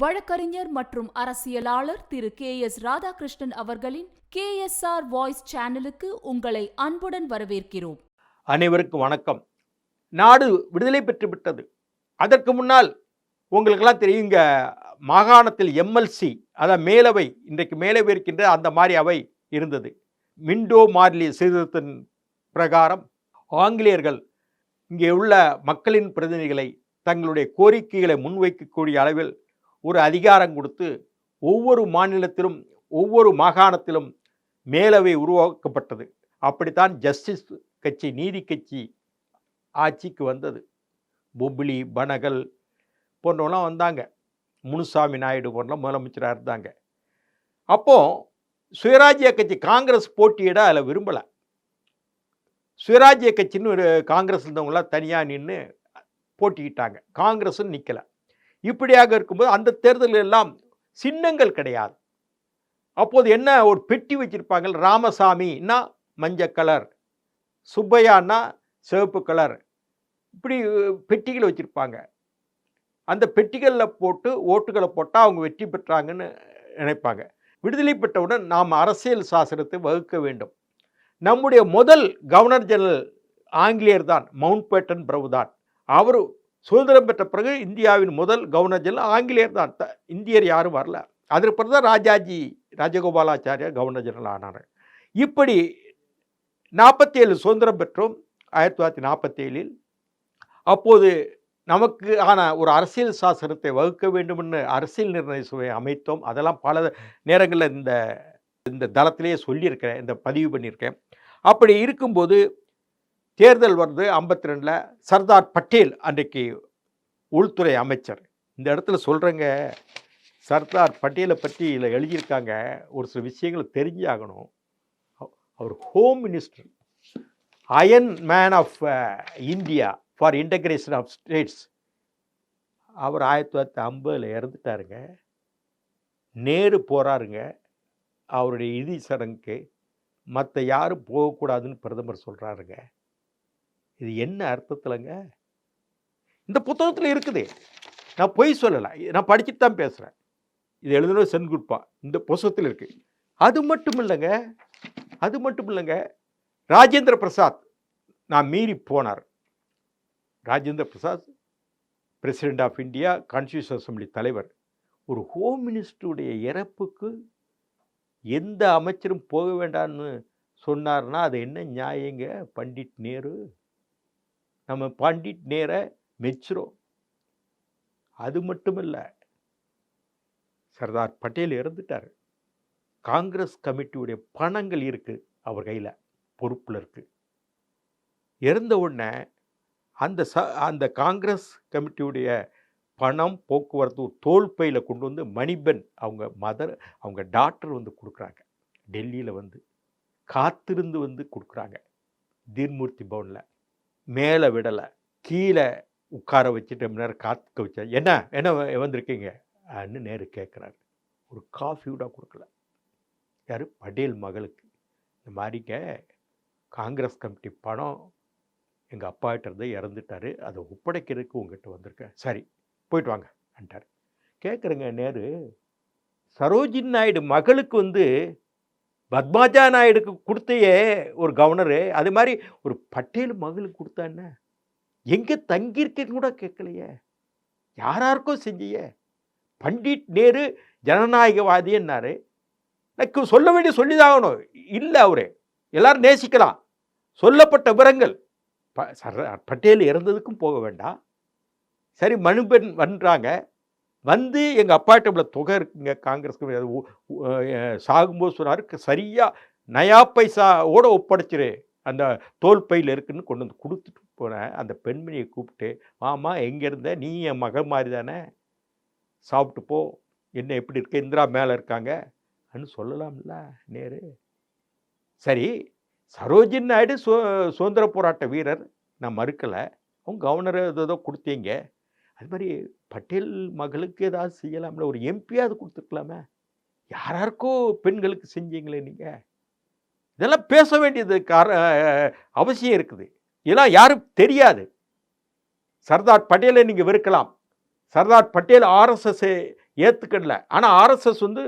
வழக்கறிஞர் மற்றும் அரசியலாளர் திரு கே எஸ் ராதாகிருஷ்ணன் அவர்களின் கே எஸ் ஆர் வாய்ஸ் சேனலுக்கு உங்களை அன்புடன் வரவேற்கிறோம். அனைவருக்கும் வணக்கம். நாடு விடுதலை பெற்றுவிட்டது அதற்கு முன்னால் உங்களுக்கெல்லாம் தெரியும் இங்க மாகாணத்தில் எம்எல்சி அதான் மேலவை இன்றைக்கு மேலவை இருக்கின்ற அந்த மாதிரி அவை இருந்தது. மிண்டோ மார்லி சீர்திருத்தத்தின் பிரகாரம் ஆங்கிலேயர்கள் இங்கே உள்ள மக்களின் பிரதிநிதிகளை தங்களுடைய கோரிக்கைகளை முன்வைக்கக்கூடிய அளவில் ஒரு அதிகாரம் கொடுத்து ஒவ்வொரு மாநிலத்திலும் ஒவ்வொரு மாகாணத்திலும் மேலவை உருவாக்கப்பட்டது. அப்படித்தான் ஜஸ்டிஸ் கட்சி நீதி கட்சி ஆட்சிக்கு வந்தது. பொப்ளி பனகல் போன்றவங்களாம் வந்தாங்க. முனுசாமி நாயுடு போன்ற முதலமைச்சராக இருந்தாங்க. அப்போது சுயராஜ்ய கட்சி காங்கிரஸ் போட்டியிட அதில் விரும்பலை. சுயராஜ்ய கட்சின்னு ஒரு காங்கிரஸ் இருந்தவங்களாம் தனியாக நின்று போட்டிக்கிட்டாங்க காங்கிரஸும் நிற்கலை இப்படியாக இருக்கும்போது அந்த தேர்தலில் எல்லாம் சின்னங்கள் கிடையாது. அப்போது என்ன ஒரு பெட்டி வச்சிருப்பாங்க ராமசாமின்னா மஞ்சள் கலர் சுப்பையான்னா சிவப்பு கலர் இப்படி பெட்டிகள் வச்சுருப்பாங்க. அந்த பெட்டிகளில் போட்டு ஓட்டுகளை போட்டால் அவங்க வெற்றி பெற்றாங்கன்னு நினைப்பாங்க. விடுதலை பெற்றவுடன் நாம் அரசியல் சாசனத்தை வகுக்க வேண்டும். நம்முடைய முதல் கவர்னர் ஜெனரல் ஆங்கிலேயர் தான் மவுண்ட் பேட்டன் பிரபு தான். அவர் சுதந்திரம் பெற்ற பிறகு இந்தியாவின் முதல் கவர்னர் ஜெனரல் ஆங்கிலேயர் தான். த- இந்தியர் யாரும் வரல. அதற்கு பிறகு தான் ராஜாஜி ராஜகோபாலாச்சாரியார் கவர்னர் ஜெனரல் ஆனார். இப்படி நாற்பத்தி ஏழு சுதந்திரம் பெற்றோம் ஆயிரத்தி தொள்ளாயிரத்தி நாற்பத்தி ஏழில் அப்போது நமக்கு ஆன ஒரு அரசியல் சாசனத்தை வகுக்க வேண்டும்னு அரசியல் நிர்ணய சுவையை அமைத்தோம். அதெல்லாம் பல நேரங்களில் இந்த இந்த தளத்திலேயே சொல்லியிருக்கிறேன் இந்த பதிவு பண்ணியிருக்கேன். அப்படி இருக்கும்போது தேர்தல் வருது ஐம்பத்தி ரெண்டில் சர்தார் பட்டேல் அன்றைக்கு உள்துறை அமைச்சர். இந்த இடத்துல சொல்கிறேங்க சர்தார் பட்டேலை பற்றி இதில் எழுதியிருக்காங்க. ஒரு சில விஷயங்களை தெரிஞ்சாகணும். அவர் home minister iron man of India for integration of states அவர் ஆயிரத்தி தொள்ளாயிரத்தி ஐம்பதில் இறந்துட்டாருங்க. நேரு போகிறாருங்க அவருடைய இறுதி சடங்குக்கு மற்ற யாரும் போகக்கூடாதுன்னு பிரதமர் சொல்கிறாருங்க இது என்ன அர்த்தத்தில்ங்க? இந்த புத்தகத்தில் இருக்குது. நான் பொய் சொல்லலை. நான் படிச்சுட்டு தான் பேசுகிறேன் இது எழுதுனது சென்குட்பா இந்த புத்தகத்தில் இருக்குது அது மட்டும் இல்லைங்க. அது மட்டும் இல்லைங்க. ராஜேந்திர பிரசாத் நான் மீறி போனார். Rajendra Prasad president of India constitution assembly தலைவர். ஒரு ஹோம் மினிஸ்டருடைய இறப்புக்கு எந்த அமைச்சரும் போக வேண்டாம்னு சொன்னார்னா அது என்ன நியாயங்க? பண்டிட் நேரு? நம்ம பண்டிட் நேரை மெச்சுறோம். அது மட்டும் இல்லை சர்தார் பட்டேல் இறந்துட்டார். காங்கிரஸ் கமிட்டியுடைய பணங்கள் இருக்குது அவர் கையில் பொறுப்பில் இருக்குது இறந்த உடனே அந்த ச அந்த காங்கிரஸ் கமிட்டியுடைய பணம் போக்குவரத்து தோல் பையில் கொண்டு வந்து மணிபென் அவங்க மதர் அவங்க டாக்டர் வந்து கொடுக்குறாங்க. டெல்லியில் வந்து காத்திருந்து வந்து கொடுக்குறாங்க. தீர்மூர்த்தி பவனில். மேலே விடலை. கீழே உட்கார வச்சுட்டு ரொம்ப நேரம் காத்துக்க வச்சா என்ன? என்ன வ- வந்திருக்கீங்க? அப்படின்னு நேரு கேட்குறாரு ஒரு காஃபி கூட கொடுக்கல. யார்? படேல் மகளுக்கு. இந்த மாதிரிங்க காங்கிரஸ் கமிட்டி பணம் எங்கள் அப்பாகிட்ட இருந்து இறந்துட்டாரு. அதை ஒப்படைக்கிறதுக்கு உங்ககிட்ட வந்திருக்கேன். சரி போயிட்டு வாங்க. அன்ட்டார். கேட்குறேங்க நேரு சரோஜினி நாயுடு மகளுக்கு வந்து பத்மாஜா நாயுடுக்கு கொடுத்தையே ஒரு கவர்னரு அது மாதிரி ஒரு பட்டேல் மகளுக்கு கொடுத்தா என்ன? எங்கே தங்கியிருக்கேன்னு கூட கேட்கலையே. யாராருக்கோ செஞ்சியே. பண்டிட் நேரு ஜனநாயகவாதின்னாரு. எனக்கு சொல்ல வேண்டிய சொல்லிதாகணும். இல்லை அவரு. எல்லாரும் நேசிக்கலாம். சொல்லப்பட்ட விவரங்கள். ப சர்தார் பட்டேல் இறந்ததுக்கும் போக வேண்டாம். சரி மனுபெண் வன்றாங்க. வந்து எங்கள் அப்பாட்ட இவ்வளோ தொகை இருக்குங்க காங்கிரஸ் சாகும்போது சொன்னார் சரியாக நயா பைசாவோட ஒப்படைச்சிரு. அந்த தோல் பையில் இருக்குன்னு கொண்டு வந்து கொடுத்துட்டு போனேன். அந்த பெண்மணியை கூப்பிட்டு மாமா எங்கே இருந்த? நீ என் மகள் மாதிரி தானே? சாப்பிட்டு போ. என்ன எப்படி இருக்க? இந்திரா மேலே இருக்காங்க. அன்னு சொல்லலாம்ல நேரு. சரி சரோஜின் நாயுடு சு சுதந்திர போராட்ட வீரர். நான் மறுக்கலை. அவங்க கவர்னர் ஏதோ கொடுத்தீங்க. அது மாதிரி பட்டேல் மகளுக்கு ஏதாவது செய்யலாம்ல ஒரு எம்பியாவது கொடுத்துருக்கலாமே. யாராருக்கோ பெண்களுக்கு செஞ்சீங்களே நீங்கள் இதெல்லாம் பேச வேண்டியது கார அவசியம் இருக்குது. இதெல்லாம் யாரும் தெரியாது. சர்தார் பட்டேலை நீங்கள் வெறுக்கலாம். சர்தார் பட்டேல் ஆர்எஸ்எஸ்ஸை ஏற்றுக்கல ஆனால் ஆர்எஸ்எஸ் வந்து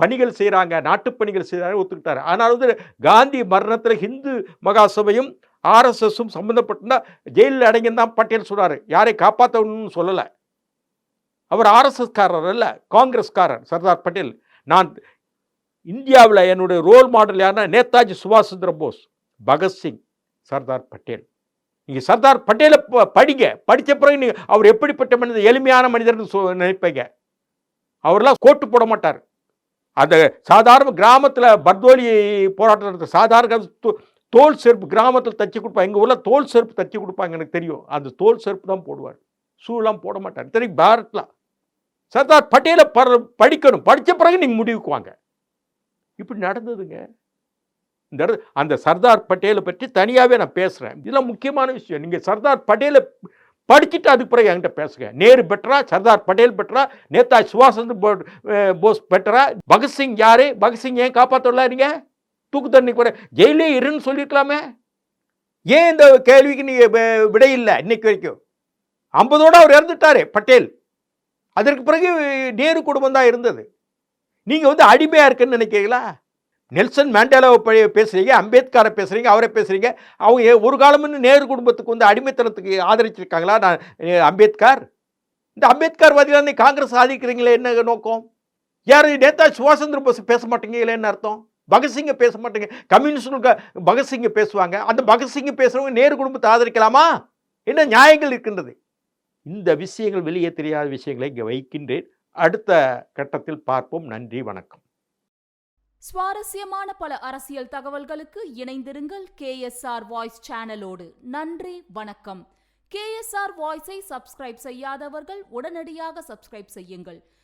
பணிகள் செய்கிறாங்க நாட்டுப்பணிகள் செய்கிறாங்க ஒத்துக்கிட்டாரு. ஆனால் வந்து காந்தி மரணத்தில் ஹிந்து மகாசபையும் ஆர்எஸ்எஸும் சம்மந்தப்பட்டிருந்தா ஜெயிலில் அடங்கியிருந்தான் பட்டேல் சொன்னார். யாரை காப்பாற்றணும்னு சொல்லலை. அவர் ஆர்எஸ்எஸ்காரர் அல்ல காங்கிரஸ்காரர் சர்தார் பட்டேல். நான் இந்தியாவில் என்னுடைய ரோல் மாடல் யாருன்னா நேதாஜி சுபாஷ் சந்திர போஸ் பகத்சிங் சர்தார் பட்டேல். நீங்கள் சர்தார் பட்டேலை ப- படிங்க. படித்த பிறகு நீங்கள் அவர் எப்படிப்பட்ட மனிதர் எளிமையான மனிதர்னு சொ நினைப்பீங்க. அவர்லாம் கோட்டு போட மாட்டார். அந்த சாதாரண கிராமத்தில் பர்தோலி போராட்டம் நடத்த சாதாரண தோல் செருப்பு கிராமத்தில் தச்சு கொடுப்பாங்க எங்கள் ஊரில் தோல் செருப்பு தச்சு கொடுப்பாங்க எனக்கு தெரியும். அந்த தோல் செருப்பு தான் போடுவார். ஷூலாம் போட மாட்டார். தெரியும் பாரத்லாம் சர்தார் பட்டேலை ப படிக்கணும். படித்த பிறகு நீங்கள் முடிவுக்கு வாங்க. இப்படி நடந்ததுங்க. இந்த அந்த சர்தார் பட்டேலை பற்றி தனியாகவே நான் பேசுகிறேன் இதெல்லாம் முக்கியமான விஷயம். நீங்கள் சர்தார் பட்டேலை படிச்சுட்டு அதுக்கு பிறகு என்கிட்ட பேசுங்க. நேரு பெட்டரா சர்தார் பட்டேல் பெட்டரா நேதாஜி சுபாஷ் சந்திர போஸ் பெட்டரா பகத்சிங் யாரு? பகத்சிங் ஏன் காப்பாற்றல நீங்கள் தூக்கு தண்ணி கூட ஜெயிலே இருன்னு சொல்லியிருக்கலாமே. ஏன் இந்த கேள்விக்கு நீ விடையில்லை விடை இல்லை இன்னைக்கு வரைக்கும்? ஐம்பதோட அவர் இறந்துட்டாரு பட்டேல். அதற்கு பிறகு நேரு குடும்பம் தான் இருந்தது. நீங்கள் வந்து அடிமையாக இருக்குன்னு நினைக்கிறீங்களா? நெல்சன் மேண்டேலாவை பழைய பேசுகிறீங்க அம்பேத்கரை பேசுகிறீங்க அவரை பேசுகிறீங்க அவங்க ஒரு காலமுன்னு நேரு குடும்பத்துக்கு வந்து அடிமைத்தனத்துக்கு ஆதரிச்சிருக்காங்களா? நான் அம்பேத்கர்? இந்த அம்பேத்கர்வாதிகளாக நீ காங்கிரஸ் ஆதரிக்கிறீங்களே என்ன நோக்கம்? யார் நேதாஜி சுபாஷ் சந்திர போஸ் பேச மாட்டீங்களே என்ன அர்த்தம்? பகத்சிங்கை பேச மாட்டேங்க. கம்யூனிஸ்டுக்கு பகத்சிங்கை பேசுவாங்க. அந்த பகத்சிங்கை பேசுறவங்க நேரு குடும்பத்தை ஆதரிக்கலாமா? என்ன நியாயங்கள் இருக்கின்றது? இந்த விஷயங்கள் வெளியே தெரியாத விஷயங்களை இங்கே வைக்கின்றேன். அடுத்த கட்டத்தில் பார்ப்போம். நன்றி வணக்கம். சுவாரஸ்யமான பல அரசியல் தகவல்களுக்கு இணைந்திருங்கள் கேஎஸ்ஆர் வாய்ஸ் சேனலோடு. நன்றி வணக்கம். கேஎஸ்ஆர் வாய்ஸை சப்ஸ்கிரைப் செய்யாதவர்கள் உடனடியாக சப்ஸ்கிரைப் செய்யுங்கள்.